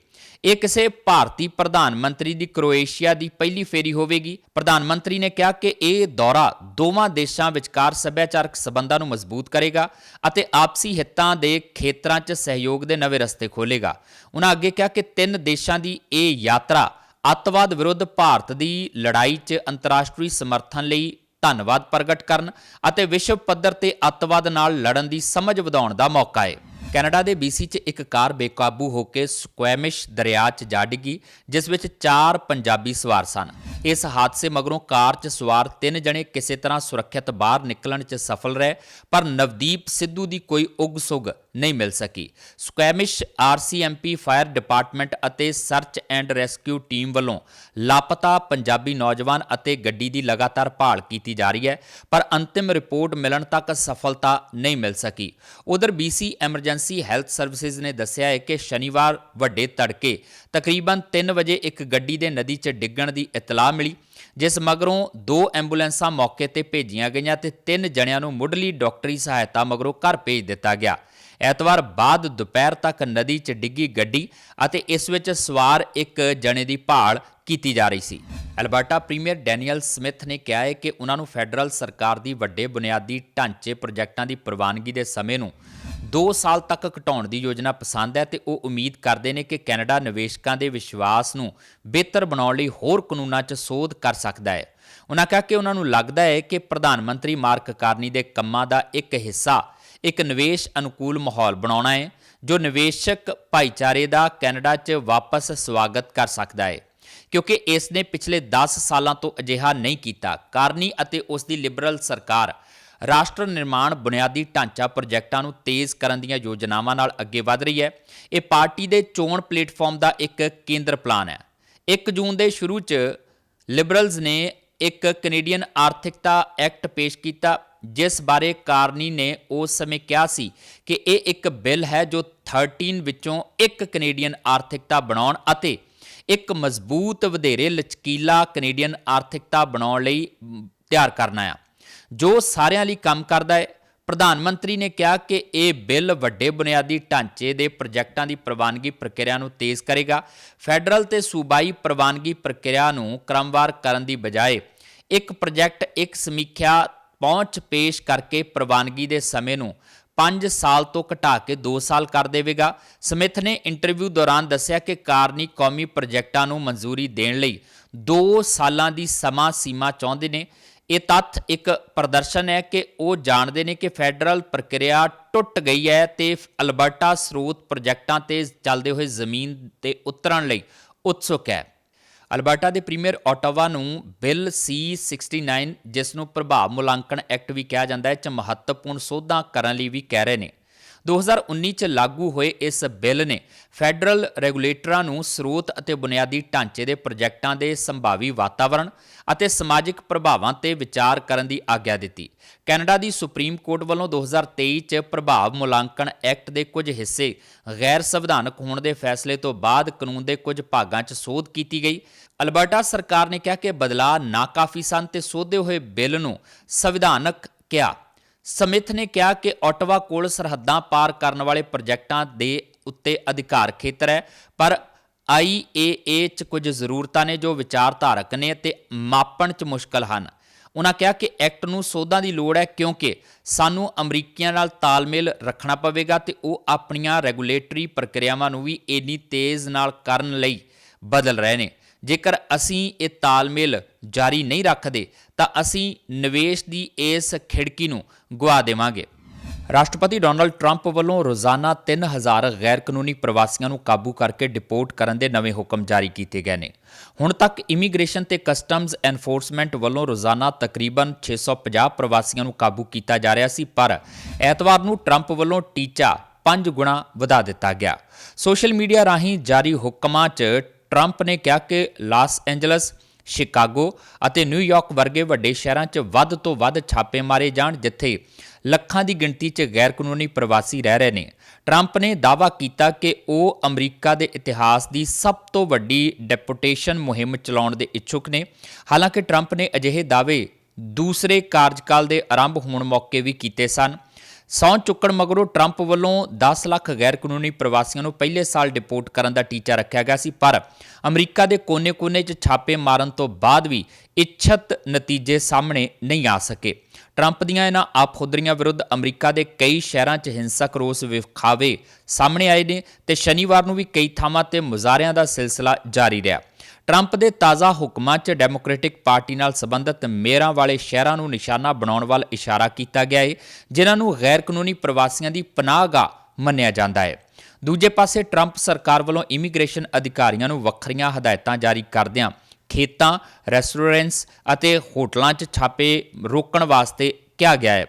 ਇਹ ਕਿਸੇ ਭਾਰਤੀ ਪ੍ਰਧਾਨ ਮੰਤਰੀ ਦੀ ਕ੍ਰੋਏਸ਼ੀਆ ਦੀ ਪਹਿਲੀ ਫੇਰੀ ਹੋਵੇਗੀ। ਪ੍ਰਧਾਨ ਮੰਤਰੀ ਨੇ ਕਿਹਾ ਕਿ ਇਹ ਦੌਰਾ ਦੋਵਾਂ ਦੇਸ਼ਾਂ ਵਿਚਕਾਰ ਸੱਭਿਆਚਾਰਕ ਸਬੰਧਾਂ ਨੂੰ ਮਜ਼ਬੂਤ ਕਰੇਗਾ ਅਤੇ ਆਪਸੀ ਹਿੱਤਾਂ ਦੇ ਖੇਤਰਾਂ 'ਚ ਸਹਿਯੋਗ ਦੇ ਨਵੇਂ ਰਸਤੇ ਖੋਲੇਗਾ ਉਹਨਾਂ ਅੱਗੇ ਕਿਹਾ ਕਿ ਤਿੰਨ ਦੇਸ਼ਾਂ ਦੀ ਇਹ ਯਾਤਰਾ ਅੱਤਵਾਦ ਵਿਰੁੱਧ ਭਾਰਤ ਦੀ ਲੜਾਈ 'ਚ ਅੰਤਰਰਾਸ਼ਟਰੀ ਸਮਰਥਨ ਲਈ ਧੰਨਵਾਦ ਪ੍ਰਗਟ ਕਰਨ ਅਤੇ ਵਿਸ਼ਵ ਪੱਧਰ ਤੇ ਅੱਤਵਾਦ ਨਾਲ ਲੜਨ ਦੀ ਸਮਝ ਵਧਾਉਣ ਦਾ ਮੌਕਾ ਹੈ ਕੈਨੇਡਾ ਦੇ BC 'ਚ ਇੱਕ ਕਾਰ ਬੇਕਾਬੂ ਹੋ ਕੇ ਸਕੁਐਮਿਸ਼ ਦਰਿਆ 'ਚ ਜਾ ਡਿੱਗੀ, ਜਿਸ ਵਿੱਚ ਚਾਰ ਪੰਜਾਬੀ ਸਵਾਰ ਸਨ। ਇਸ ਹਾਦਸੇ ਮਗਰੋਂ ਕਾਰ 'ਚ ਸਵਾਰ ਤਿੰਨ ਜਣੇ ਕਿਸੇ ਤਰ੍ਹਾਂ ਸੁਰੱਖਿਅਤ ਬਾਹਰ ਨਿਕਲਣ 'ਚ ਸਫਲ ਰਹੇ, ਪਰ ਨਵਦੀਪ ਸਿੱਧੂ ਦੀ ਕੋਈ ਉਗ-ਸੁਗ ਨਹੀਂ ਮਿਲ ਸਕੀ। ਸਕੁਐਮਿਸ਼ ਆਰਸੀਐਮਪੀ ਫਾਇਰ ਡਿਪਾਰਟਮੈਂਟ ਅਤੇ ਸਰਚ ਐਂਡ ਰੈਸਕਿਊ ਟੀਮ ਵੱਲੋਂ ਲਾਪਤਾ ਪੰਜਾਬੀ ਨੌਜਵਾਨ ਅਤੇ ਗੱਡੀ ਦੀ ਲਗਾਤਾਰ ਭਾਲ ਕੀਤੀ ਜਾ ਰਹੀ ਹੈ, ਪਰ ਅੰਤਿਮ ਰਿਪੋਰਟ ਮਿਲਣ ਤੱਕ ਸਫਲਤਾ ਨਹੀਂ ਮਿਲ ਸਕੀ। ਉਧਰ BC ਐਮਰਜੈਂਸੀ ਹੈਲਥ ਸਰਵਿਸਿਜ਼ ਨੇ ਦੱਸਿਆ ਹੈ ਕਿ ਸ਼ਨੀਵਾਰ ਵੱਡੇ ਤੜਕੇ ਤਕਰੀਬਨ 3 ਵਜੇ ਇੱਕ ਗੱਡੀ ਦੇ ਨਦੀ 'ਚ ਡਿੱਗਣ ਦੀ ਇਤਲਾਹ ਮਿਲੀ, ਜਿਸ ਮਗਰੋਂ ਦੋ ਐਂਬੂਲੈਂਸਾਂ ਮੌਕੇ ਤੇ ਭੇਜੀਆਂ ਗਈਆਂ ਤੇ ਤਿੰਨ ਜਣਿਆਂ ਨੂੰ ਮੁੱਢਲੀ ਡਾਕਟਰੀ ਸਹਾਇਤਾ ਮਗਰੋਂ ਘਰ ਭੇਜ ਦਿੱਤਾ ਗਿਆ। ਐਤਵਾਰ ਬਾਅਦ ਦੁਪਹਿਰ ਤੱਕ ਨਦੀ 'ਚ ਡਿੱਗੀ ਗੱਡੀ ਅਤੇ ਇਸ ਵਿੱਚ ਸਵਾਰ ਇੱਕ ਜਣੇ ਦੀ ਭਾਲ ਕੀਤੀ ਜਾ ਰਹੀ ਸੀ। ਅਲਬਰਟਾ ਪ੍ਰੀਮੀਅਰ ਡੈਨੀਅਲ ਸਮਿਥ ਨੇ ਕਿਹਾ ਹੈ ਕਿ ਉਹਨਾਂ ਨੂੰ ਫੈਡਰਲ ਸਰਕਾਰ ਦੀ ਵੱਡੇ ਬੁਨਿਆਦੀ ਢਾਂਚੇ ਪ੍ਰੋਜੈਕਟਾਂ ਦੀ ਪ੍ਰਵਾਨਗੀ ਦੇ ਸਮੇਂ ਨੂੰ 2 ਸਾਲ ਤੱਕ ਘਟਾਉਣ ਦੀ ਯੋਜਨਾ ਪਸੰਦ ਹੈ ਤੇ ਉਹ ਉਮੀਦ ਕਰਦੇ ਨੇ ਕਿ ਕੈਨੇਡਾ ਨਿਵੇਸ਼ਕਾਂ ਦੇ ਵਿਸ਼ਵਾਸ ਨੂੰ ਬਿਹਤਰ ਬਣਾਉਣ ਲਈ ਹੋਰ ਕਾਨੂੰਨਾਂ 'ਚ ਸੋਧ ਕਰ ਸਕਦਾ ਹੈ। ਉਹਨਾਂ ਕਿਹਾ ਕਿ ਉਹਨਾਂ ਨੂੰ ਲੱਗਦਾ ਹੈ ਕਿ ਪ੍ਰਧਾਨ ਮੰਤਰੀ ਮਾਰਕ ਕਾਰਨੀ ਦੇ ਕੰਮਾਂ ਦਾ ਇੱਕ ਹਿੱਸਾ ਇੱਕ ਨਿਵੇਸ਼ ਅਨੁਕੂਲ ਮਾਹੌਲ ਬਣਾਉਣਾ ਹੈ, ਜੋ ਨਿਵੇਸ਼ਕ ਭਾਈਚਾਰੇ ਦਾ ਕੈਨੇਡਾ 'ਚ ਵਾਪਸ ਸਵਾਗਤ ਕਰ ਸਕਦਾ ਹੈ। ਕਿਉਂਕਿ ਇਸ ਨੇ ਪਿਛਲੇ 10 ਸਾਲਾਂ ਤੋਂ ਅਜਿਹਾ ਨਹੀਂ ਕੀਤਾ। ਕਾਰਨੀ ਅਤੇ ਉਸ ਦੀ ਲਿਬਰਲ ਸਰਕਾਰ ਰਾਸ਼ਟਰ ਨਿਰਮਾਣ ਬੁਨਿਆਦੀ ਢਾਂਚਾ ਪ੍ਰੋਜੈਕਟਾਂ ਨੂੰ ਤੇਜ਼ ਕਰਨ ਦੀਆਂ ਯੋਜਨਾਵਾਂ ਨਾਲ ਅੱਗੇ ਵਧ ਰਹੀ ਹੈ। ਇਹ ਪਾਰਟੀ ਦੇ ਚੋਣ ਪਲੇਟਫਾਰਮ ਦਾ ਇੱਕ ਕੇਂਦਰ ਪਲਾਨ ਹੈ। 1 ਜੂਨ ਦੇ ਸ਼ੁਰੂ 'ਚ ਲਿਬਰਲਜ਼ ਨੇ ਇੱਕ ਕੈਨੇਡੀਅਨ ਆਰਥਿਕਤਾ ਐਕਟ ਪੇਸ਼ ਕੀਤਾ। ਜਿਸ ਬਾਰੇ ਕਾਰਨੀ ਨੇ ਉਸ ਸਮੇਂ ਕਿਹਾ ਸੀ ਕਿ ਇਹ ਇੱਕ ਬਿੱਲ ਹੈ ਜੋ 13 ਵਿੱਚੋਂ ਇੱਕ ਕੈਨੇਡੀਅਨ ਆਰਥਿਕਤਾ ਬਣਾਉਣ ਅਤੇ ਇੱਕ ਮਜ਼ਬੂਤ ਵਧੇਰੇ ਲਚਕੀਲਾ ਕੈਨੇਡੀਅਨ ਆਰਥਿਕਤਾ ਬਣਾਉਣ ਲਈ ਤਿਆਰ ਕਰਨਾ ਆ। ਜੋ ਸਾਰਿਆਂ ਲਈ ਕੰਮ ਕਰਦਾ ਹੈ। ਪ੍ਰਧਾਨ ਮੰਤਰੀ ਨੇ ਕਿਹਾ ਕਿ ਇਹ ਬਿੱਲ ਵੱਡੇ ਬੁਨਿਆਦੀ ਢਾਂਚੇ ਦੇ ਪ੍ਰੋਜੈਕਟਾਂ ਦੀ ਪ੍ਰਵਾਨਗੀ ਪ੍ਰਕਿਰਿਆ ਨੂੰ ਤੇਜ਼ ਕਰੇਗਾ। ਫੈਡਰਲ ਤੇ ਸੂਬਾਈ ਪ੍ਰਵਾਨਗੀ ਪ੍ਰਕਿਰਿਆ ਨੂੰ ਕ੍ਰਮਵਾਰ ਕਰਨ ਦੀ ਬਜਾਏ ਇੱਕ ਪ੍ਰੋਜੈਕਟ, ਇੱਕ ਸਮੀਖਿਆ ਪਹੁੰਚ ਪੇਸ਼ ਕਰਕੇ ਪ੍ਰਵਾਨਗੀ ਦੇ ਸਮੇਂ ਨੂੰ 5 ਸਾਲ ਤੋਂ ਘਟਾ ਕੇ 2 ਸਾਲ ਕਰ ਦੇਵੇਗਾ। ਸਮਿਥ ਨੇ ਇੰਟਰਵਿਊ ਦੌਰਾਨ ਦੱਸਿਆ ਕਿ ਕਾਰਨੀ ਕੌਮੀ ਪ੍ਰੋਜੈਕਟਾਂ ਨੂੰ ਮਨਜ਼ੂਰੀ ਦੇਣ ਲਈ 2 ਸਾਲਾਂ ਦੀ ਸਮਾਂ ਸੀਮਾ ਚਾਹੁੰਦੇ ਨੇ। ਇਹ ਤੱਥ ਇੱਕ ਪ੍ਰਦਰਸ਼ਨ ਹੈ ਕਿ ਉਹ ਜਾਣਦੇ ਨੇ ਕਿ ਫੈਡਰਲ ਪ੍ਰਕਿਰਿਆ ਟੁੱਟ ਗਈ ਹੈ ਤੇ ਅਲਬਰਟਾ ਸਰੋਤ ਪ੍ਰੋਜੈਕਟਾਂ ਤੇ ਚੱਲਦੇ ਹੋਏ ਜ਼ਮੀਨ ਤੇ ਉਤਰਨ ਲਈ ਉਤਸੁਕ ਹੈ। ਅਲਬਰਟਾ ਦੇ ਪ੍ਰੀਮੀਅਰ ਓਟਾਵਾ ਨੂੰ ਬਿੱਲ C69, ਜਿਸ ਨੂੰ ਪ੍ਰਭਾਵ ਮੁਲਾਂਕਣ ਐਕਟ ਵੀ ਕਿਹਾ ਜਾਂਦਾ ਹੈ, ਚ ਮਹੱਤਵਪੂਰਨ ਸੋਧਾਂ ਕਰਨ ਲਈ ਵੀ ਕਹਿ ਰਹੇ ਨੇ। 2019 ਚ ਲਾਗੂ ਹੋਏ ਇਸ ਬਿੱਲ ਨੇ ਫੈਡਰਲ ਰੈਗੂਲੇਟਰਾਂ ਨੂੰ ਸਰੋਤ ਅਤੇ ਬੁਨਿਆਦੀ ਢਾਂਚੇ ਦੇ ਪ੍ਰੋਜੈਕਟਾਂ ਦੇ ਸੰਭਾਵੀ ਵਾਤਾਵਰਣ ਅਤੇ ਸਮਾਜਿਕ ਪ੍ਰਭਾਵਾਂ ਤੇ ਵਿਚਾਰ ਕਰਨ ਦੀ ਆਗਿਆ ਦਿੱਤੀ। ਕੈਨੇਡਾ ਦੀ ਸੁਪਰੀਮ ਕੋਰਟ ਵੱਲੋਂ 2023 ਚ ਪ੍ਰਭਾਵ ਮੁਲਾਂਕਣ ਐਕਟ ਦੇ ਕੁਝ ਹਿੱਸੇ ਗੈਰ ਸੰਵਿਧਾਨਕ ਹੋਣ ਦੇ ਫੈਸਲੇ ਤੋਂ ਬਾਅਦ ਕਾਨੂੰਨ ਦੇ ਕੁਝ ਭਾਗਾਂ 'ਚ ਸੋਧ ਕੀਤੀ ਗਈ। ਅਲਬਰਟਾ ਸਰਕਾਰ ਨੇ ਕਿਹਾ ਕਿ ਬਦਲਾਅ ਨਾਕਾਫੀ ਸਨ ਤੇ ਸੋਧੇ ਹੋਏ ਬਿੱਲ ਨੂੰ ਸੰਵਿਧਾਨਕ ਕਿਹਾ ਸਮਿਥ ਨੇ ਕਿਹਾ ਕਿ ਓਟਵਾ ਕੋਲ ਸਰਹੱਦਾਂ ਪਾਰ ਕਰਨ ਵਾਲੇ ਪ੍ਰੋਜੈਕਟਾਂ ਦੇ ਉੱਤੇ ਅਧਿਕਾਰ ਖੇਤਰ ਹੈ, ਪਰ ਆਈਏਏ ਚ ਕੁਝ ਜ਼ਰੂਰਤਾਂ ਨੇ ਜੋ ਵਿਚਾਰਧਾਰਕ ਨੇ ਅਤੇ ਮਾਪਣ ਚ ਮੁਸ਼ਕਲ ਹਨ। ਉਹਨਾਂ ਕਿਹਾ ਕਿ ਐਕਟ ਨੂੰ ਸੋਧਾਂ ਦੀ ਲੋੜ ਹੈ ਕਿਉਂਕਿ ਸਾਨੂੰ ਅਮਰੀਕੀਆਂ ਨਾਲ ਤਾਲਮੇਲ ਰੱਖਣਾ ਪਵੇਗਾ ਤੇ ਉਹ ਆਪਣੀਆਂ ਰੈਗੂਲੇਟਰੀ ਪ੍ਰਕਿਰਿਆਵਾਂ ਨੂੰ ਵੀ ਇੰਨੀ ਤੇਜ਼ ਨਾਲ ਕਰਨ ਲਈ ਬਦਲ ਰਹੇ ਨੇ। ਜੇਕਰ ਅਸੀਂ ਇਹ ਤਾਲਮੇਲ ਜਾਰੀ ਨਹੀਂ ਰੱਖਦੇ ਤਾਂ ਅਸੀਂ ਨਿਵੇਸ਼ ਦੀ ਇਸ ਖਿੜਕੀ ਨੂੰ ਗਵਾ ਦੇਵਾਂਗੇ। ਰਾਸ਼ਟਰਪਤੀ ਡੋਨਲਡ ਟਰੰਪ ਵੱਲੋਂ ਰੋਜ਼ਾਨਾ 3000 ਗੈਰ ਕਾਨੂੰਨੀ ਪ੍ਰਵਾਸੀਆਂ ਨੂੰ ਕਾਬੂ ਕਰਕੇ ਡਿਪੋਰਟ ਕਰਨ ਦੇ ਨਵੇਂ ਹੁਕਮ ਜਾਰੀ ਕੀਤੇ ਗਏ ਨੇ। ਹੁਣ ਤੱਕ ਇਮੀਗ੍ਰੇਸ਼ਨ ਤੇ ਕਸਟਮਜ਼ ਐਨਫੋਰਸਮੈਂਟ ਵੱਲੋਂ ਰੋਜ਼ਾਨਾ ਤਕਰੀਬਨ 650 ਪ੍ਰਵਾਸੀਆਂ ਨੂੰ ਕਾਬੂ ਕੀਤਾ ਜਾ ਰਿਹਾ ਸੀ, ਪਰ ਐਤਵਾਰ ਨੂੰ ਟਰੰਪ ਵੱਲੋਂ ਟੀਚਾ 5 ਗੁਣਾ ਵਧਾ ਦਿੱਤਾ ਗਿਆ। ਸੋਸ਼ਲ ਮੀਡੀਆ ਰਾਹੀਂ ਜਾਰੀ ਹੁਕਮਾਂ 'ਚ ਟਰੰਪ ਨੇ ਕਿਹਾ ਕਿ ਲਾਸ ਐਂਜਲਸ ਸ਼ਿਕਾਗੋ ਅਤੇ ਨਿਊਯਾਰਕ ਵਰਗੇ ਵੱਡੇ ਸ਼ਹਿਰਾਂ 'ਚ ਵੱਧ ਤੋਂ ਵੱਧ ਛਾਪੇ ਮਾਰੇ ਜਾਣ, ਜਿੱਥੇ ਲੱਖਾਂ ਦੀ ਗਿਣਤੀ 'ਚ ਗੈਰ ਕਾਨੂੰਨੀ ਪ੍ਰਵਾਸੀ ਰਹਿ ਰਹੇ ਨੇ। ਟਰੰਪ ਨੇ ਦਾਅਵਾ ਕੀਤਾ ਕਿ ਉਹ ਅਮਰੀਕਾ ਦੇ ਇਤਿਹਾਸ ਦੀ ਸਭ ਤੋਂ ਵੱਡੀ ਡੈਪੂਟੇਸ਼ਨ ਮੁਹਿੰਮ ਚਲਾਉਣ ਦੇ ਇੱਛੁਕ ਨੇ। ਹਾਲਾਂਕਿ ਟਰੰਪ ਨੇ ਅਜਿਹੇ ਦਾਅਵੇ ਦੂਸਰੇ ਕਾਰਜਕਾਲ ਦੇ ਆਰੰਭ ਹੋਣ ਮੌਕੇ ਵੀ ਕੀਤੇ ਸਨ। ਸਹੁੰ ਚੁੱਕਣ ਮਗਰੋਂ ਟਰੰਪ ਵੱਲੋਂ 10 ਲੱਖ ਗੈਰ ਕਾਨੂੰਨੀ ਪ੍ਰਵਾਸੀਆਂ ਨੂੰ ਪਹਿਲੇ ਸਾਲ ਡਿਪੋਰਟ ਕਰਨ ਦਾ ਟੀਚਾ ਰੱਖਿਆ ਗਿਆ ਸੀ, ਪਰ ਅਮਰੀਕਾ ਦੇ ਕੋਨੇ-ਕੋਨੇ 'ਚ ਛਾਪੇ ਮਾਰਨ ਤੋਂ ਬਾਅਦ ਵੀ ਇੱਛਤ ਨਤੀਜੇ ਸਾਹਮਣੇ ਨਹੀਂ ਆ ਸਕੇ। ਟਰੰਪ ਦੀਆਂ ਇਹਨਾਂ ਆਪਖੁਦਰੀਆਂ ਵਿਰੁੱਧ ਅਮਰੀਕਾ ਦੇ ਕਈ ਸ਼ਹਿਰਾਂ 'ਚ ਹਿੰਸਕ ਰੋਸ ਵਿਖਾਵੇ ਸਾਹਮਣੇ ਆਏ ਨੇ ਤੇ ਸ਼ਨੀਵਾਰ ਨੂੰ ਵੀ ਕਈ ਥਾਵਾਂ ਤੇ ਮੁਜ਼ਾਹਰਿਆਂ ਦਾ ਸਿਲਸਿਲਾ ਜਾਰੀ ਰਿਹਾ। ਟਰੰਪ ਦੇ ਤਾਜ਼ਾ ਹੁਕਮਾਂ 'ਚ ਡੈਮੋਕ੍ਰੈਟਿਕ ਪਾਰਟੀ ਨਾਲ ਸੰਬੰਧਿਤ ਮੇਅਰਾਂ ਵਾਲੇ ਸ਼ਹਿਰਾਂ ਨੂੰ ਨਿਸ਼ਾਨਾ ਬਣਾਉਣ ਵੱਲ ਇਸ਼ਾਰਾ ਕੀਤਾ ਗਿਆ ਹੈ ਜਿਨ੍ਹਾਂ ਨੂੰ ਗੈਰ ਕਾਨੂੰਨੀ ਪ੍ਰਵਾਸੀਆਂ ਦੀ ਪਨਾਹਗਾਹ ਮੰਨਿਆ ਜਾਂਦਾ ਹੈ ਦੂਜੇ ਪਾਸੇ ਟਰੰਪ ਸਰਕਾਰ ਵੱਲੋਂ ਇਮੀਗ੍ਰੇਸ਼ਨ ਅਧਿਕਾਰੀਆਂ ਨੂੰ ਵੱਖਰੀਆਂ ਹਦਾਇਤਾਂ ਜਾਰੀ ਕਰਦਿਆਂ ਖੇਤਾਂ, ਰੈਸਟੋਰੈਂਟਸ ਅਤੇ ਹੋਟਲਾਂ 'ਚ ਛਾਪੇ ਰੋਕਣ ਵਾਸਤੇ ਕਿਹਾ ਗਿਆ ਹੈ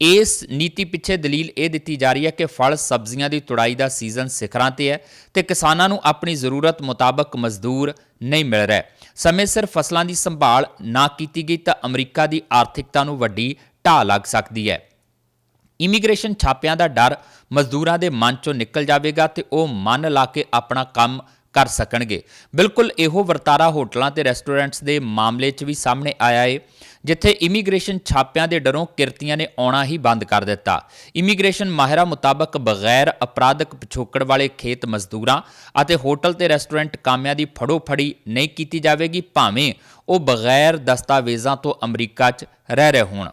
ਇਸ ਨੀਤੀ ਪਿੱਛੇ ਦਲੀਲ ਇਹ ਦਿੱਤੀ ਜਾ ਰਹੀ ਹੈ ਕਿ ਫਲ ਸਬਜ਼ੀਆਂ ਦੀ ਤੁੜਾਈ ਦਾ ਸੀਜ਼ਨ ਸਿਖਰਾਂ ਤੇ ਹੈ ਤੇ ਕਿਸਾਨਾਂ ਨੂੰ ਆਪਣੀ ਜ਼ਰੂਰਤ ਮੁਤਾਬਕ ਮਜ਼ਦੂਰ ਨਹੀਂ ਮਿਲ ਰਿਹਾ ਸਮੇਂ ਸਿਰ ਫਸਲਾਂ ਦੀ ਸੰਭਾਲ ਨਾ ਕੀਤੀ ਗਈ ਤਾਂ ਅਮਰੀਕਾ ਦੀ ਆਰਥਿਕਤਾ ਨੂੰ ਵੱਡੀ ਢਾਹ ਲੱਗ ਸਕਦੀ ਹੈ। ਇਮੀਗ੍ਰੇਸ਼ਨ ਛਾਪਿਆਂ ਦਾ ਡਰ ਮਜ਼ਦੂਰਾਂ ਦੇ ਮਨ ਚੋਂ ਨਿਕਲ ਜਾਵੇਗਾ ਤੇ ਉਹ ਮਨ ਲਾ ਕੇ ਆਪਣਾ ਕੰਮ ਕਰ ਸਕਣਗੇ। ਬਿਲਕੁਲ ਇਹੋ ਵਰਤਾਰਾ ਹੋਟਲਾਂ ਤੇ ਰੈਸਟੋਰੈਂਟਸ ਦੇ ਮਾਮਲੇ 'ਚ ਵੀ ਸਾਹਮਣੇ ਆਇਆ ਏ, ਜਿੱਥੇ ਇਮੀਗ੍ਰੇਸ਼ਨ ਛਾਪਿਆਂ ਦੇ ਡਰੋਂ ਕਿਰਤੀਆਂ ਨੇ ਆਉਣਾ ਹੀ ਬੰਦ ਕਰ ਦਿੱਤਾ। ਇਮੀਗ੍ਰੇਸ਼ਨ ਮਾਹਿਰਾਂ ਮੁਤਾਬਕ ਬਗੈਰ ਅਪਰਾਧਕ ਪਿਛੋਕੜ ਵਾਲੇ ਖੇਤ ਮਜ਼ਦੂਰਾਂ ਅਤੇ ਹੋਟਲ ਤੇ ਰੈਸਟੋਰੈਂਟ ਕਾਮਿਆਂ ਦੀ ਫੜੋ ਫੜੀ ਨਹੀਂ ਕੀਤੀ ਜਾਵੇਗੀ, ਭਾਵੇਂ ਉਹ ਬਗੈਰ ਦਸਤਾਵੇਜ਼ਾਂ ਤੋਂ ਅਮਰੀਕਾ 'ਚ ਰਹਿ ਰਹੇ ਹੋਣ।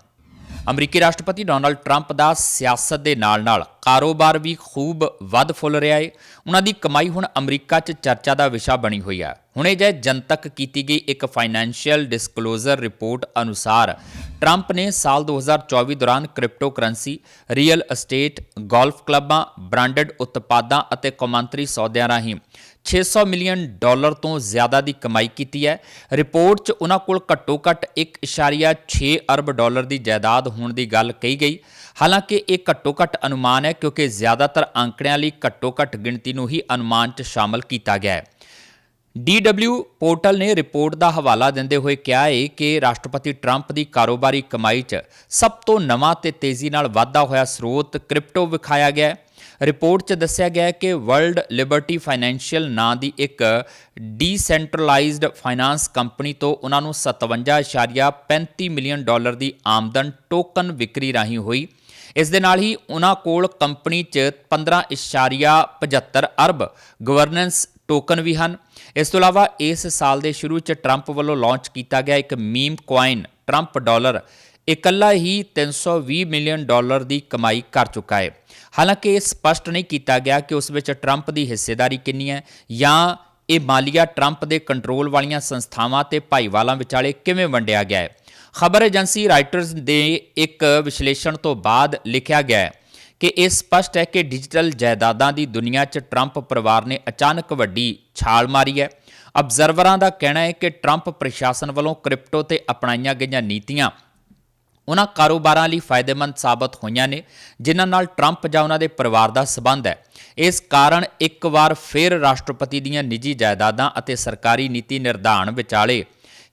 ਅਮਰੀਕੀ ਰਾਸ਼ਟਰਪਤੀ ਡੋਨਾਲਡ ਟਰੰਪ ਦਾ ਸਿਆਸਤ ਦੇ ਨਾਲ-ਨਾਲ ਕਾਰੋਬਾਰ ਵੀ ਖੂਬ ਵੱਧ ਫੁੱਲ ਰਿਹਾ ਏ। ਉਹਨਾਂ ਦੀ ਕਮਾਈ ਹੁਣ ਅਮਰੀਕਾ 'ਚ ਚਰਚਾ ਦਾ ਵਿਸ਼ਾ ਬਣੀ ਹੋਈ ਹੈ ਹੁਣੇ ਜੇ ਜਨਤਕ ਕੀਤੀ ਗਈ ਇੱਕ ਫਾਈਨੈਂਸ਼ੀਅਲ ਡਿਸਕਲੋਜ਼ਰ ਰਿਪੋਰਟ ਅਨੁਸਾਰ ਟਰੰਪ ਨੇ ਸਾਲ 2024 ਦੌਰਾਨ crypto currency real estate, golf ਕਲੱਬਾਂ, ਬ੍ਰਾਂਡਡ ਉਤਪਾਦਾਂ ਅਤੇ ਕੌਮਾਂਤਰੀ ਸੌਦਿਆਂ ਰਾਹੀਂ 600 ਮਿਲੀਅਨ ਡਾਲਰ ਤੋਂ ਜ਼ਿਆਦਾ ਦੀ ਕਮਾਈ ਕੀਤੀ ਹੈ। ਰਿਪੋਰਟ 'ਚ ਉਹਨਾਂ ਕੋਲ ਘੱਟੋ-ਘੱਟ 1.6 ਅਰਬ ਡਾਲਰ ਦੀ ਜਾਇਦਾਦ ਹੋਣ ਦੀ ਗੱਲ ਕਹੀ ਗਈ। ਹਾਲਾਂਕਿ ਇਹ ਘੱਟੋ-ਘੱਟ ਅਨੁਮਾਨ ਹੈ ਕਿਉਂਕਿ ਜ਼ਿਆਦਾਤਰ ਅੰਕੜਿਆਂ ਲਈ ਘੱਟੋ-ਘੱਟ ਗਿਣਤੀ ਨੂੰ ਹੀ ਅਨੁਮਾਨ 'ਚ ਸ਼ਾਮਲ ਕੀਤਾ ਗਿਆ ਹੈ। DW ਪੋਰਟਲ ਨੇ ਰਿਪੋਰਟ ਦਾ ਹਵਾਲਾ ਦਿੰਦੇ ਹੋਏ ਕਿਹਾ ਹੈ ਕਿ ਰਾਸ਼ਟਰਪਤੀ ਟਰੰਪ ਦੀ ਕਾਰੋਬਾਰੀ ਕਮਾਈ 'ਚ ਸਭ ਤੋਂ ਨਵਾਂ ਤੇ ਤੇਜ਼ੀ ਨਾਲ ਵਾਧਾ ਹੋਇਆ ਸਰੋਤ ਕ੍ਰਿਪਟੋ ਵਿਖਾਇਆ ਗਿਆ ਹੈ। ਰਿਪੋਰਟ 'ਚ ਦੱਸਿਆ ਗਿਆ ਕਿ ਵਰਲਡ ਲਿਬਰਟੀ ਫਾਈਨੈਂਸ਼ੀਅਲ ਨਾਂ ਦੀ ਇੱਕ ਡੀਸੈਂਟਰਲਾਈਜ਼ਡ ਫਾਈਨਾਂਸ ਕੰਪਨੀ ਤੋਂ ਉਹਨਾਂ ਨੂੰ 57.35 ਮਿਲੀਅਨ ਡਾਲਰ ਦੀ ਆਮਦਨ ਟੋਕਨ ਵਿਕਰੀ ਰਾਹੀਂ ਹੋਈ। ਇਸ ਦੇ ਨਾਲ ਹੀ ਉਹਨਾਂ ਕੋਲ ਕੰਪਨੀ 'ਚ 15.75 ਅਰਬ ਗਵਰਨੈਂਸ ਟੋਕਨ ਵੀ ਹਨ। ਇਸ ਤੋਂ ਇਲਾਵਾ ਇਸ ਸਾਲ ਦੇ ਸ਼ੁਰੂ 'ਚ ਟਰੰਪ ਵੱਲੋਂ ਲਾਂਚ ਕੀਤਾ ਗਿਆ ਇੱਕ ਮੀਮ ਕੁਆਇਨ, ਟਰੰਪ ਡਾਲਰ ਇਕੱਲਾ ਹੀ 320 ਮਿਲੀਅਨ ਡਾਲਰ ਦੀ ਕਮਾਈ ਕਰ ਚੁੱਕਾ ਹੈ। ਹਾਲਾਂਕਿ ਇਹ ਸਪਸ਼ਟ ਨਹੀਂ ਕੀਤਾ ਗਿਆ ਕਿ ਉਸ ਵਿੱਚ ਟਰੰਪ ਦੀ ਹਿੱਸੇਦਾਰੀ ਕਿੰਨੀ ਹੈ ਜਾਂ ਇਹ ਮਾਲੀਆ ਟਰੰਪ ਦੇ ਕੰਟਰੋਲ ਵਾਲੀਆਂ ਸੰਸਥਾਵਾਂ ਤੇ ਭਾਈਵਾਲਾਂ ਵਿਚਾਲੇ ਕਿਵੇਂ ਵੰਡਿਆ ਗਿਆ ਹੈ। ਖਬਰ ਏਜੰਸੀ ਰਾਈਟਰਸ ਦੇ ਇੱਕ ਵਿਸ਼ਲੇਸ਼ਣ ਤੋਂ ਬਾਅਦ ਲਿਖਿਆ ਗਿਆ ਹੈ ਕਿ ਇਹ ਸਪਸ਼ਟ ਹੈ ਕਿ ਡਿਜੀਟਲ ਜਾਇਦਾਦਾਂ ਦੀ ਦੁਨੀਆ 'ਚ ਟਰੰਪ ਪਰਿਵਾਰ ਨੇ ਅਚਾਨਕ ਵੱਡੀ ਛਾਲ ਮਾਰੀ ਹੈ। ਅਬਜ਼ਰਵਰਾਂ ਦਾ ਕਹਿਣਾ ਹੈ ਕਿ ਟਰੰਪ ਪ੍ਰਸ਼ਾਸਨ ਵੱਲੋਂ ਕ੍ਰਿਪਟੋ ਤੇ ਅਪਣਾਈਆਂ ਗਈਆਂ ਨੀਤੀਆਂ ਉਹਨਾਂ ਕਾਰੋਬਾਰਾਂ ਲਈ ਫਾਇਦੇਮੰਦ ਸਾਬਤ ਹੋਈਆਂ ਨੇ, ਜਿਨ੍ਹਾਂ ਨਾਲ ਟਰੰਪ ਜਾਂ ਉਹਨਾਂ ਦੇ ਪਰਿਵਾਰ ਦਾ ਸਬੰਧ ਹੈ। ਇਸ ਕਾਰਨ ਇੱਕ ਵਾਰ ਫਿਰ ਰਾਸ਼ਟਰਪਤੀ ਦੀਆਂ ਨਿੱਜੀ ਜਾਇਦਾਦਾਂ ਅਤੇ ਸਰਕਾਰੀ ਨੀਤੀ ਨਿਰਧਾਰਨ ਵਿਚਾਲੇ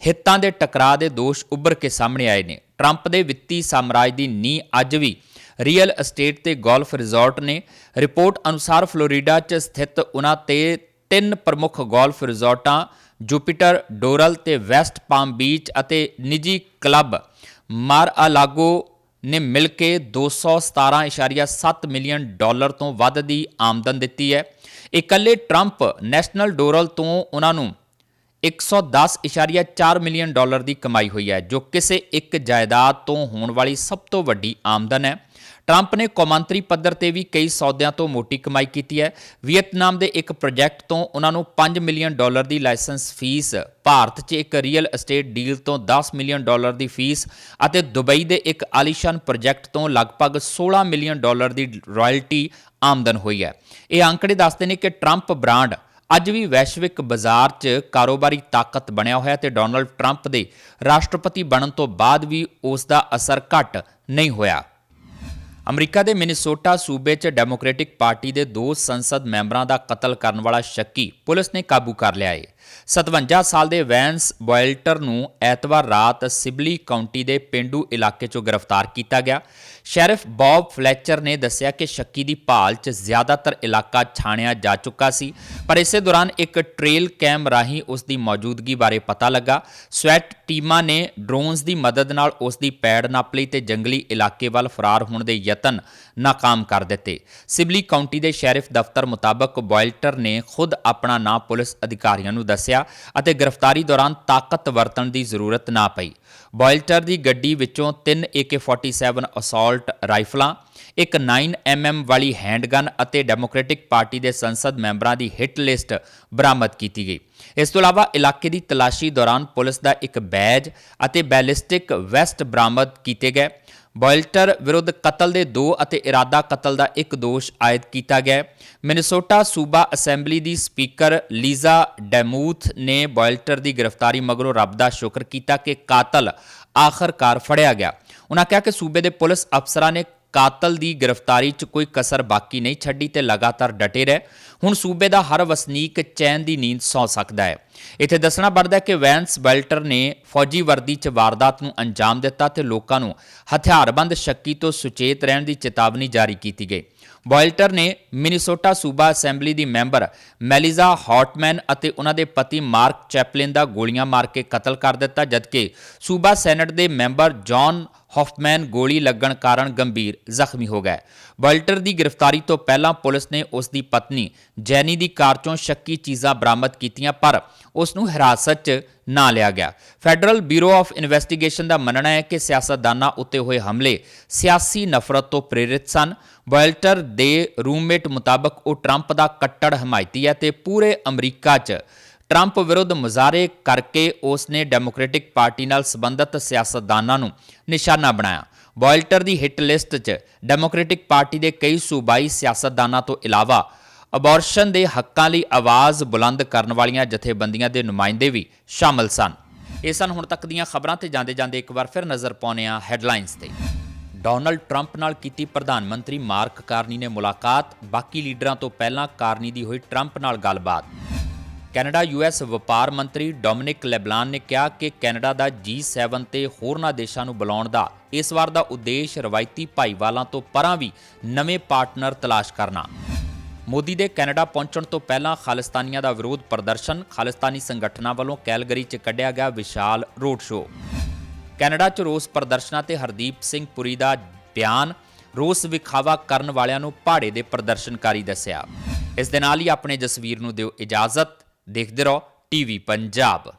ਹਿੱਤਾਂ ਦੇ ਟਕਰਾਅ ਦੇ ਦੋਸ਼ ਉੱਭਰ ਕੇ ਸਾਹਮਣੇ ਆਏ ਨੇ। ਟਰੰਪ ਦੇ ਵਿੱਤੀ ਸਾਮਰਾਜ ਦੀ ਨੀਂਹ ਅੱਜ ਵੀ ਰੀਅਲ ਅਸਟੇਟ ਤੇ ਗੋਲਫ ਰਿਜ਼ੋਰਟ ਨੇ। ਰਿਪੋਰਟ ਅਨੁਸਾਰ ਫਲੋਰੀਡਾ 'ਚ ਸਥਿਤ ਉਹਨਾਂ ਤੇ ਤਿੰਨ ਪ੍ਰਮੁੱਖ ਗੋਲਫ ਰਿਜ਼ੋਰਟਾਂ, ਜੁਪੀਟਰ, ਡੋਰਲ ਤੇ ਵੈਸਟ ਪਾਮ ਬੀਚ ਅਤੇ ਨਿੱਜੀ ਕਲੱਬ ਮਾਰ ਅਲਾਗੋ ਨੇ ਮਿਲ ਕੇ 217.7 ਮਿਲੀਅਨ ਡਾਲਰ ਤੋਂ ਵੱਧ ਦੀ ਆਮਦਨ ਦਿੱਤੀ ਹੈ। ਇਕੱਲੇ ਟਰੰਪ ਨੈਸ਼ਨਲ ਡੋਰਲ ਤੋਂ ਉਹਨਾਂ ਨੂੰ 110.4 ਮਿਲੀਅਨ ਡਾਲਰ ਦੀ ਕਮਾਈ ਹੋਈ ਹੈ, ਜੋ ਕਿਸੇ ਇੱਕ ਜਾਇਦਾਦ ਤੋਂ ਹੋਣ ਵਾਲੀ ਸਭ ਤੋਂ ਵੱਡੀ ਆਮਦਨ ਹੈ। ਟਰੰਪ ਨੇ ਕੌਮਾਂਤਰੀ ਪੱਧਰ ਤੇ ਵੀ ਕਈ ਸੌਦਿਆਂ ਤੋਂ ਮੋਟੀ ਕਮਾਈ ਕੀਤੀ ਹੈ। ਵੀਅਤਨਾਮ ਦੇ ਇੱਕ ਪ੍ਰੋਜੈਕਟ ਤੋਂ ਉਹਨਾਂ ਨੂੰ 5 ਮਿਲੀਅਨ ਡਾਲਰ ਦੀ ਲਾਇਸੈਂਸ ਫੀਸ, ਭਾਰਤ 'ਚ ਇੱਕ ਰੀਅਲ ਅਸਟੇਟ ਡੀਲ ਤੋਂ 10 ਮਿਲੀਅਨ ਡਾਲਰ ਦੀ ਫੀਸ ਅਤੇ ਦੁਬਈ ਦੇ ਇੱਕ ਆਲੀਸ਼ਾਨ ਪ੍ਰੋਜੈਕਟ ਤੋਂ ਲਗਭਗ 16 ਮਿਲੀਅਨ ਡਾਲਰ ਦੀ ਰਾਇਲਟੀ ਆਮਦਨ ਹੋਈ ਹੈ। ਇਹ ਅੰਕੜੇ ਦੱਸਦੇ ਨੇ ਕਿ ਟਰੰਪ ਬ੍ਰਾਂਡ ਅੱਜ ਵੀ ਵੈਸ਼ਵਿਕ ਬਾਜ਼ਾਰ 'ਚ ਕਾਰੋਬਾਰੀ ਤਾਕਤ ਬਣਿਆ ਹੋਇਆ ਤੇ ਡੋਨਲਡ ਟਰੰਪ ਦੇ ਰਾਸ਼ਟਰਪਤੀ ਬਣਨ ਤੋਂ ਬਾਅਦ ਵੀ ਉਸ ਦਾ ਅਸਰ ਘਟ ਨਹੀਂ ਹੋਇਆ। ਅਮਰੀਕਾ ਦੇ ਮਿਨੀਸੋਟਾ ਸੂਬੇ 'ਚ ਡੈਮੋਕ੍ਰੈਟਿਕ ਪਾਰਟੀ ਦੇ ਦੋ ਸੰਸਦ ਮੈਂਬਰਾਂ ਦਾ ਕਤਲ ਕਰਨ ਵਾਲਾ ਸ਼ੱਕੀ ਪੁਲਿਸ ਨੇ ਕਾਬੂ ਕਰ ਲਿਆ ਹੈ 57 ਸਾਲ ਦੇ ਵੈਂਸ ਬੋਇਲਟਰ ਨੂੰ ਐਤਵਾਰ ਰਾਤ ਸਿਬਲੀ ਕਾਉਂਟੀ ਦੇ ਪਿੰਡੂ ਇਲਾਕੇ 'ਚੋਂ ਗ੍ਰਿਫਤਾਰ ਕੀਤਾ ਗਿਆ। ਸ਼ੈਰਿਫ ਬੌਬ ਫਲੈਚਰ ਨੇ ਦੱਸਿਆ ਕਿ ਸ਼ੱਕੀ ਦੀ ਭਾਲ 'ਚ ਜ਼ਿਆਦਾਤਰ ਇਲਾਕਾ ਛਾਣਿਆ ਜਾ ਚੁੱਕਾ ਸੀ, ਪਰ ਇਸੇ ਦੌਰਾਨ ਇੱਕ ਟ੍ਰੇਲ ਕੈਮ ਰਾਹੀਂ ਉਸ ਦੀ ਮੌਜੂਦਗੀ ਬਾਰੇ ਪਤਾ ਲੱਗਾ। ਸਵੈਟ ਟੀਮਾਂ ਨੇ ਡਰੋਨਸ ਦੀ ਮਦਦ ਨਾਲ ਉਸ ਦੀ ਪੈੜ ਨਾਪ ਲਈ ਤੇ ਜੰਗਲੀ ਇਲਾਕੇ ਵੱਲ ਫਰਾਰ ਹੋਣ ਦੇ ਯਤਨ ਨਾਕਾਮ ਕਰ ਦਿੱਤੇ। ਸਿਬਲੀ ਕਾਉਂਟੀ ਦੇ ਸ਼ੈਰਿਫ ਦਫ਼ਤਰ ਮੁਤਾਬਕ ਬੋਇਲਟਰ ਨੇ ਖੁਦ ਆਪਣਾ ਨਾਂ ਪੁਲਿਸ ਅਧਿਕਾਰੀਆਂ ਨੂੰ ਦੱਸਿਆ ਅਤੇ ਗ੍ਰਿਫਤਾਰੀ ਦੌਰਾਨ ਤਾਕਤ ਵਰਤਣ ਦੀ ਜ਼ਰੂਰਤ ਨਾ ਪਈ। ਬੋਇਲਟਰ ਦੀ ਗੱਡੀ ਵਿੱਚੋਂ 3 AK47 ਅਸਾਲਟ ਰਾਈਫਲਾਂ, ਇੱਕ 9mm ਵਾਲੀ ਹੈਂਡਗਨ ਅਤੇ ਡੈਮੋਕ੍ਰੈਟਿਕ ਪਾਰਟੀ ਦੇ ਸੰਸਦ ਮੈਂਬਰਾਂ ਦੀ ਹਿੱਟ ਲਿਸਟ ਬਰਾਮਦ ਕੀਤੀ ਗਈ। ਇਸ ਤੋਂ ਇਲਾਵਾ ਇਲਾਕੇ ਦੀ ਤਲਾਸ਼ੀ ਦੌਰਾਨ ਪੁਲਿਸ ਦਾ ਇੱਕ ਬੈਜ ਅਤੇ ਬੈਲਿਸਟਿਕ ਵੈਸਟ ਬਰਾਮਦ ਕੀਤੇ ਗਏ। ਬੋਇਲਟਰ ਵਿਰੁੱਧ ਕਤਲ ਦੇ ਦੋ ਅਤੇ ਇਰਾਦਾ ਕਤਲ ਦਾ ਇੱਕ ਦੋਸ਼ ਆਇਦ ਕੀਤਾ ਗਿਆ ਹੈ। ਮਿਨੇਸੋਟਾ ਸੂਬਾ ਅਸੈਂਬਲੀ ਦੀ ਸਪੀਕਰ ਲੀਜ਼ਾ ਡੈਮੂਥ ਨੇ ਬੋਇਲਟਰ ਦੀ ਗ੍ਰਿਫਤਾਰੀ ਮਗਰੋਂ ਰੱਬ ਦਾ ਸ਼ੁਕਰ ਕੀਤਾ ਕਿ ਕਾਤਲ ਆਖਰਕਾਰ ਫੜਿਆ ਗਿਆ ਉਹਨਾਂ ਕਿਹਾ ਕਿ ਸੂਬੇ ਦੇ ਪੁਲਿਸ ਅਫਸਰਾਂ ਨੇ ਕਾਤਲ ਦੀ ਗ੍ਰਿਫਤਾਰੀ 'ਚ ਕੋਈ ਕਸਰ ਬਾਕੀ ਨਹੀਂ ਛੱਡੀ ਤੇ ਲਗਾਤਾਰ ਡਟੇ ਰਹੇ। ਹੁਣ ਸੂਬੇ ਦਾ ਹਰ ਵਸਨੀਕ ਚੈਨ ਦੀ ਨੀਂਦ ਸੌ ਸਕਦਾ ਹੈ। ਇੱਥੇ ਦੱਸਣਾ ਪੜਦਾ ਕਿ ਵੈਂਸ ਬੈਲਟਰ ਨੇ ਫੌਜੀ ਵਰਦੀ 'ਚ ਵਾਰਦਾਤ ਨੂੰ ਅੰਜਾਮ ਦਿੱਤਾ ਤੇ ਲੋਕਾਂ ਨੂੰ ਹਥਿਆਰਬੰਦ ਸ਼ੱਕੀ ਤੋਂ ਸੁਚੇਤ ਰਹਿਣ ਦੀ ਚੇਤਾਵਨੀ ਜਾਰੀ ਕੀਤੀ ਗਈ। ਬੋਇਲਟਰ ਨੇ ਮਿਨੀਸੋਟਾ ਸੂਬਾ ਅਸੈਂਬਲੀ ਦੀ ਮੈਂਬਰ ਮੈਲੀਜ਼ਾ ਹੌਟਮੈਨ ਅਤੇ ਉਹਨਾਂ ਦੇ ਪਤੀ ਮਾਰਕ ਚੈਪਲਿਨ ਦਾ ਗੋਲੀਆਂ ਮਾਰ ਕੇ ਕਤਲ ਕਰ ਦਿੱਤਾ, ਜਦਕਿ ਸੂਬਾ ਸੈਨੇਟ ਦੇ ਮੈਂਬਰ ਜੌਨ ਹੌਫਮੈਨ ਗੋਲੀ ਲੱਗਣ ਕਾਰਨ ਗੰਭੀਰ ਜ਼ਖਮੀ ਹੋ ਗਿਆ ਬੋਇਲਟਰ ਦੀ ਗ੍ਰਿਫਤਾਰੀ ਤੋਂ ਪਹਿਲਾਂ ਪੁਲਿਸ ਨੇ ਉਸ ਦੀ ਪਤਨੀ ਜੈਨੀ ਦੀ ਕਾਰ ਚੋਂ ਸ਼ੱਕੀ ਚੀਜ਼ਾਂ ਬਰਾਮਦ ਕੀਤੀਆਂ, ਪਰ ਉਸ ਨੂੰ ਹਿਰਾਸਤ 'ਚ ਨਾ ਲਿਆ ਗਿਆ। ਫੈਡਰਲ ਬਿਊਰੋ ਆਫ ਇਨਵੈਸਟੀਗੇਸ਼ਨ ਦਾ ਮੰਨਣਾ ਹੈ ਕਿ ਸਿਆਸਤਦਾਨਾਂ ਉੱਤੇ ਹੋਏ ਹਮਲੇ ਸਿਆਸੀ ਨਫ਼ਰਤ ਤੋਂ ਪ੍ਰੇਰਿਤ ਸਨ। ਬੋਇਲਟਰ ਦੇ ਰੂਮਮੇਟ ਮੁਤਾਬਕ ਉਹ ਟਰੰਪ ਦਾ ਕੱਟੜ ਹਮਾਇਤੀ ਹੈ ਤੇ ਪੂਰੇ ਅਮਰੀਕਾ 'ਚ ਟਰੰਪ ਵਿਰੁੱਧ ਮੁਜ਼ਾਹਰੇ ਕਰਕੇ ਉਸ ਨੇ ਡੈਮੋਕ੍ਰੈਟਿਕ ਪਾਰਟੀ ਨਾਲ ਸੰਬੰਧਿਤ ਸਿਆਸਤਦਾਨਾਂ ਨੂੰ ਨਿਸ਼ਾਨਾ ਬਣਾਇਆ। ਬੋਇਲਟਰ ਦੀ ਹਿੱਟ ਲਿਸਟ 'ਚ ਡੈਮੋਕ੍ਰੈਟਿਕ ਪਾਰਟੀ ਦੇ ਕਈ ਸੂਬਾਈ ਸਿਆਸਤਦਾਨਾਂ ਤੋਂ ਇਲਾਵਾ ਅਬੋਰਸ਼ਨ ਦੇ ਹੱਕਾਂ ਲਈ ਆਵਾਜ਼ ਬੁਲੰਦ ਕਰਨ ਵਾਲੀਆਂ ਜਥੇਬੰਦੀਆਂ ਦੇ ਨੁਮਾਇੰਦੇ ਵੀ ਸ਼ਾਮਲ ਸਨ। ਇਹ ਸਨ ਹੁਣ ਤੱਕ ਦੀਆਂ ਖਬਰਾਂ ਤੇ ਜਾਂਦੇ ਜਾਂਦੇ ਇੱਕ ਵਾਰ ਫਿਰ ਨਜ਼ਰ ਪਾਉਂਦੇ ਹਾਂ ਹੈਡਲਾਈਨਸ ਤੇ। ਡੋਨਲਡ ਟਰੰਪ ਨਾਲ ਕੀਤੀ ਪ੍ਰਧਾਨ ਮੰਤਰੀ ਮਾਰਕ ਕਾਰਨੀ ਨੇ ਮੁਲਾਕਾਤ। ਬਾਕੀ ਲੀਡਰਾਂ ਤੋਂ ਪਹਿਲਾਂ ਕਾਰਨੀ ਦੀ ਹੋਈ ਟਰੰਪ ਨਾਲ ਗੱਲਬਾਤ। ਕੈਨੇਡਾ ਯੂਐਸ ਵਪਾਰ ਮੰਤਰੀ ਡੋਮਿਨਿਕ ਲੈਬਲਾਨ ਨੇ ਕਿਹਾ ਕਿ ਕੈਨੇਡਾ ਦਾ G7 ਤੇ ਹੋਰਨਾਂ ਦੇਸ਼ਾਂ ਨੂੰ ਬੁਲਾਉਣ ਦਾ ਇਸ ਵਾਰ ਦਾ ਉਦੇਸ਼ ਰਵਾਇਤੀ ਭਾਈਵਾਲਾਂ ਤੋਂ ਪਰਾਂ ਵੀ ਨਵੇਂ ਪਾਰਟਨਰ ਤਲਾਸ਼ ਕਰਨਾ। ਮੋਦੀ ਦੇ ਕੈਨੇਡਾ ਪਹੁੰਚਣ ਤੋਂ ਪਹਿਲਾਂ ਖਾਲਿਸਤਾਨੀਆਂ ਦਾ ਵਿਰੋਧ ਪ੍ਰਦਰਸ਼ਨ ਖਾਲਿਸਤਾਨੀ ਸੰਗਠਨਾਂ ਵੱਲੋਂ ਕੈਲਗਰੀ 'ਚ ਕੱਢਿਆ ਗਿਆ ਵਿਸ਼ਾਲ ਰੋਡ ਸ਼ੋਅ। ਕੈਨੇਡਾ 'ਚ ਰੋਸ ਪ੍ਰਦਰਸ਼ਨਾਂ ਤੇ ਹਰਦੀਪ ਸਿੰਘ ਪੁਰੀ ਦਾ ਬਿਆਨ ਰੋਸ ਵਿਖਾਵਾ ਕਰਨ ਵਾਲਿਆਂ ਨੂੰ ਪਹਾੜੇ ਦੇ ਪ੍ਰਦਰਸ਼ਨਕਾਰੀ ਦੱਸਿਆ। ਇਸ ਦੇ ਨਾਲ ਹੀ ਆਪਣੇ ਜਸਵੀਰ ਨੂੰ ਦਿਓ ਇਜਾਜ਼ਤ। ਦੇਖਦੇ ਰਹੋ ਟੀਵੀ ਪੰਜਾਬ।